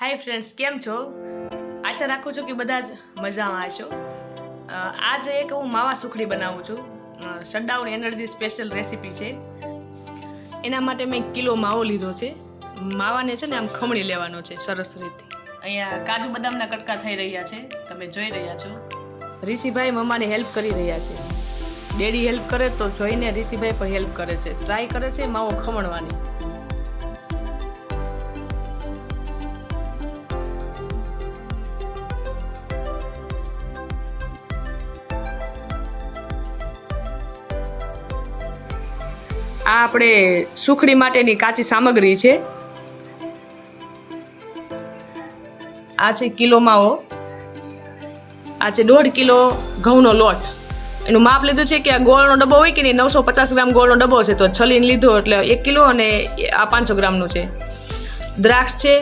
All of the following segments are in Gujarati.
હાય ફ્રેન્ડ્સ કેમ છો? આશા રાખું છું કે બધા જ મજામાં હશો. આજે એક હું માવા સુખડી બનાવું છું. શટડાઉન એનર્જી સ્પેશિયલ રેસીપી છે. એના માટે મેં કિલો માવો લીધો છે. માવાને છે ને આમ ખમણી લેવાનો છે, સરસ રીતે. અહીંયા કાજુ બદામના કટકા થઈ રહ્યા છે. તમે જોઈ રહ્યા છો. ઋષિભાઈ મમ્માને હેલ્પ કરી રહ્યા છે. ડેડી હેલ્પ કરે તો જોઈને ઋષિભાઈ પણ હેલ્પ કરે છે. ટ્રાય કરે છે માવો ખમણવાની. આ આપણે સુખડી માટેની કાચી સામગ્રી છે. આ છે કિલો માવો આ છે દોઢ કિલો ઘઉંનો લોટ. એનું માપ લીધું છે કે આ ગોળનો ડબ્બો હોય કે નહીં, નવસો પચાસ ગ્રામ ગોળનો ડબ્બો છે, તો છલીને લીધો એટલે એક કિલો અને આ પાંચસો ગ્રામનું છે. દ્રાક્ષ છે,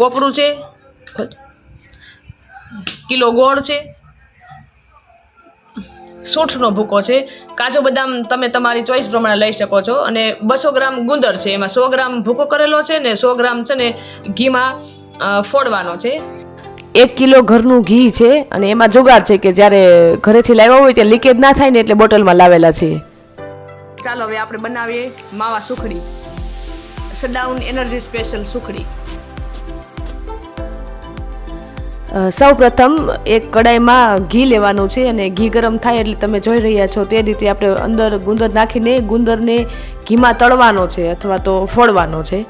કોપરું છે, કિલો ગોળ છે સૂંઠનો ભૂકો છે. કાજુ બદામ તમે તમારી ચોઈસ પ્રમાણે લઈ શકો છો. અને બસો ગ્રામ ગુંદર છે. એમાં સો ગ્રામ ભૂકો કરેલો છે ને સો ગ્રામ છે ને ઘીમાં ફોડવાનો છે. એક કિલો ઘરનું ઘી છે અને એમાં જુગાડ છે કે જ્યારે ઘરેથી લાવ્યા હોય ત્યાં લીકેજ ના થાય ને એટલે બોટલમાં લાવેલા છે. ચાલો હવે આપણે બનાવીએ માવા સુખડી. સડાઉન એનર્જી સ્પેશિયલ સુખડી. અ, સૌ પ્રથમ એક કડાઈમાં ઘી લેવાનું છે અને ઘી ગરમ થાય એટલે તમે જોઈ રહ્યા છો તે રીતે આપણે અંદર ગુંદર નાખીને ગુંદરને ઘીમાં તળવાનો છે અથવા તો ફોડવાનો છે.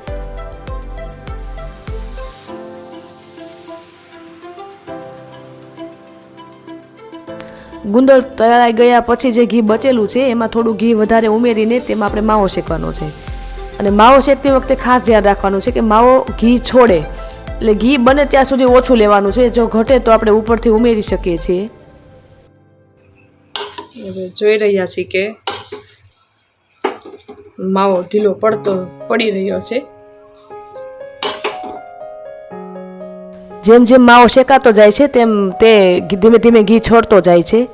ગુંદર તળાઈ ગયા પછી જે ઘી બચેલું છે એમાં થોડું ઘી વધારે ઉમેરીને તેમાં આપણે માવો શેકવાનો છે. અને માવો શેકતી વખતે ખાસ ધ્યાન રાખવાનું છે કે માવો ઘી છોડે. એટલે ઘી બને ત્યાં સુધી ઓછું લેવાનું છે. જો ઘટે તો આપણે ઉપરથી ઉમેરી શકીએ છીએ. જોઈ રહ્યા છીએ કે માવો ઢીલો પડતો પડી રહ્યો છે. જેમ જેમ માવો શેકાતો જાય છે તેમ તે ધીમે ધીમે ઘી છોડતો જાય છે.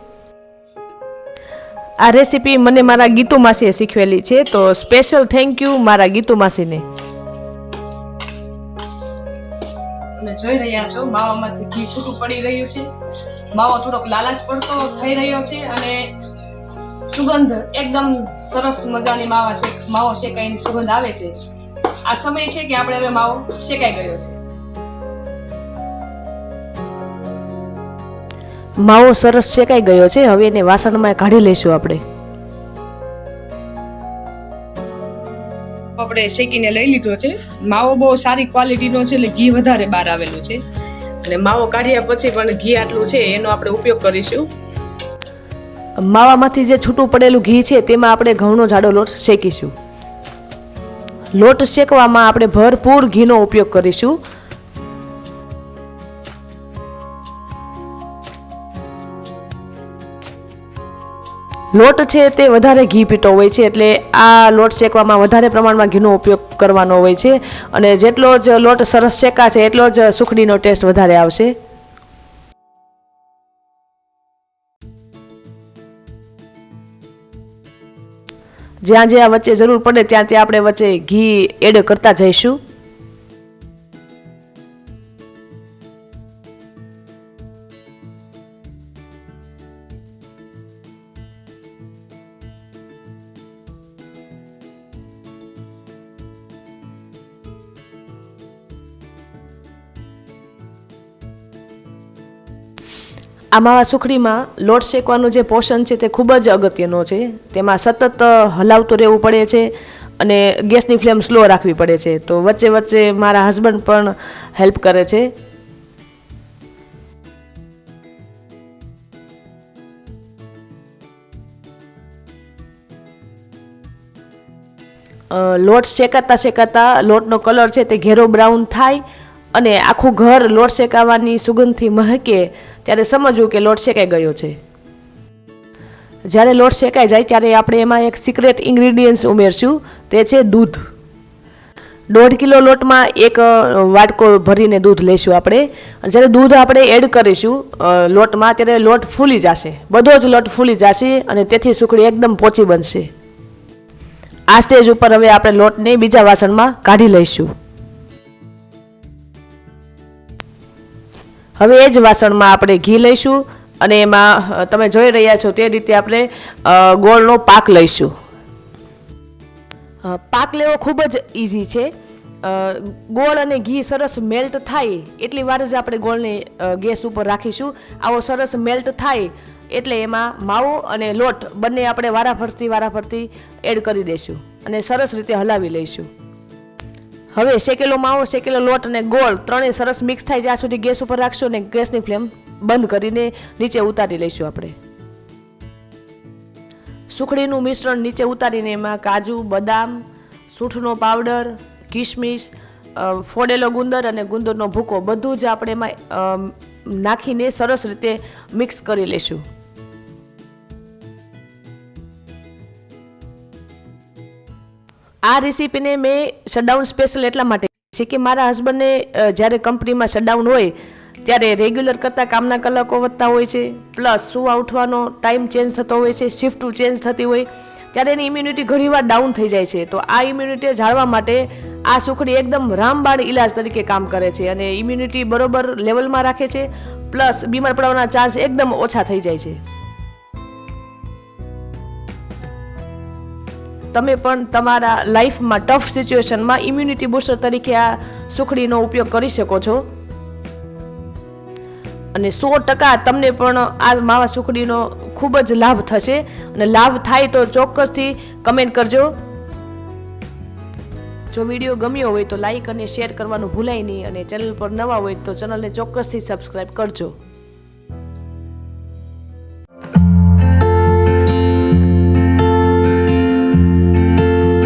આ રેસીપી મને મારા ગીતુ માસીએ શીખવેલી છે તો સ્પેશિયલ થેન્ક યુ મારા ગીતુ માસીને તમે જોઈ રહ્યા છો, માવામાંથી ઘી છૂટું પડી રહ્યું છે. માવો થોડોક લાલાશ પડતો થઈ રહ્યો છે અને સુગંધ એકદમ સરસ મજાની માવા શેક, માવો શેકાઈની સુગંધ આવે છે. આ સમય છે કે આપણે હવે માવો શેકાઈ ગયો છે. માવો સરસ શેકાઈ ગયો છે. હવે એને વાસણમાં કાઢી લઈશું આપણે. આપણે શેકીને લઈ લીધો છે. માવો બહુ સારી ક્વોલિટીનો છે એટલે ઘી વધારે બહાર આવેલું છે. અને માવો કાઢ્યા પછી પણ ઘી આટલું છે, એનો આપણે ઉપયોગ કરીશું. માવામાંથી જે છૂટું પડેલું ઘી છે, તેમાં આપણે ઘઉંનો જાડો લોટ શેકીશું. લોટ શેકવામાં આપણે ભરપૂર ઘીનો ઉપયોગ કરીશું. લોટ છે તે વધારે ઘી પીતો હોય છે, એટલે આ લોટ શેકવામાં વધારે પ્રમાણમાં ઘીનો ઉપયોગ કરવાનો હોય છે. અને જેટલો જ લોટ સરસ શેકાશે એટલો જ સુખડીનો ટેસ્ટ વધારે આવશે. જ્યાં જ્યાં વચ્ચે જરૂર પડે, ત્યાં ત્યાં આપણે વચ્ચે ઘી એડ કરતા જઈશું. આ માવા સુખડીમાં લોટ શેકવાનું જે પોષણ છે તે ખૂબ જ અગત્યનો છે. તેમાં સતત હલાવતું રહેવું પડે છે અને ગેસની ફ્લેમ સ્લો રાખવી પડે છે. તો વચ્ચે વચ્ચે મારા હસબન્ડ પણ હેલ્પ કરે છે. લોટ શેકાતા શેકાતા લોટનો કલર છે તે ઘેરો બ્રાઉન થાય અને આખું ઘર લોટ શેકાવાની સુગંધથી મહકે ત્યારે સમજવું કે લોટ શેકાઈ ગયો છે. જ્યારે લોટ શેકાઈ જાય ત્યારે આપણે એમાં એક સિક્રેટ ઇન્ગ્રીડિયન્ટ્સ ઉમેરશું, તે છે દૂધ. દોઢ કિલો લોટમાં એક વાટકો ભરીને દૂધ લઈશું આપણે. જ્યારે દૂધ આપણે એડ કરીશું લોટમાં, ત્યારે લોટ ફૂલી જશે. બધો જ લોટ ફૂલી જશે અને તેથી સુખડી એકદમ પોચી બનશે. આ સ્ટેજ ઉપર હવે આપણે લોટને બીજા વાસણમાં કાઢી લઈશું. હવે એ જ વાસણમાં આપણે ઘી લઈશું અને એમાં તમે જોઈ રહ્યા છો તે રીતે આપણે ગોળનો પાક લઈશું. પાક લેવો ખૂબ જ ઇઝી છે. ગોળ અને ઘી સરસ મેલ્ટ થાય એટલી વાર જ આપણે ગોળને ગેસ ઉપર રાખીશું. આવો સરસ મેલ્ટ થાય એટલે એમાં માવો અને લોટ બંને આપણે વારાફરતી વારાફરતી એડ કરી દઈશું અને સરસ રીતે હલાવી લઈશું. હવે શેકેલો માવો, શેકેલો લોટ અને ગોળ ત્રણેય સરસ મિક્સ થાય જ્યાં સુધી ગેસ ઉપર રાખશું અને ગેસની ફ્લેમ બંધ કરીને નીચે ઉતારી લઈશું આપણે. સુખડીનું મિશ્રણ નીચે ઉતારીને એમાં કાજુ, બદામ, સૂંઠનો પાવડર કિશમિશ ફોડેલો ગુંદર અને ગુંદરનો ભૂકો બધું જ આપણે એમાં નાખીને સરસ રીતે મિક્સ કરી લઈશું. આ રેસીપીને મેં શટડાઉન સ્પેશિયલ એટલા માટે છે કે મારા હસબન્ડને જ્યારે કંપનીમાં શટડાઉન હોય, ત્યારે રેગ્યુલર કરતાં કામના કલાકો વધતા હોય છે. પ્લસ સુવા ઉઠવાનો ટાઈમ ચેન્જ થતો હોય છે શિફ્ટ ચેન્જ થતી હોય, ત્યારે એની ઇમ્યુનિટી ઘણીવાર ડાઉન થઈ જાય છે. તો આ ઇમ્યુનિટી જાળવા માટે આ સુખડી એકદમ રામબાણ ઇલાજ તરીકે કામ કરે છે અને ઇમ્યુનિટી બરોબર લેવલમાં રાખે છે. પ્લસ બીમાર પડવાના ચાન્સ એકદમ ઓછા થઈ જાય છે. તમે પણ તમારા લાઈફમાં ટફ સિચ્યુએશનમાં ઇમ્યુનિટી બૂસ્ટર તરીકે આ સુખડીનો ઉપયોગ કરી શકો છો. અને સો ટકા તમને પણ આ માવા સુખડીનો ખૂબ જ લાભ થશે. અને લાભ થાય તો ચોક્કસથી કમેન્ટ કરજો. જો વીડિયો ગમ્યો હોય તો લાઈક અને શેર કરવાનું ભૂલાય નહીં અને ચેનલ પર નવા હોય તો ચેનલને ચોક્કસથી સબસ્ક્રાઈબ કરજો.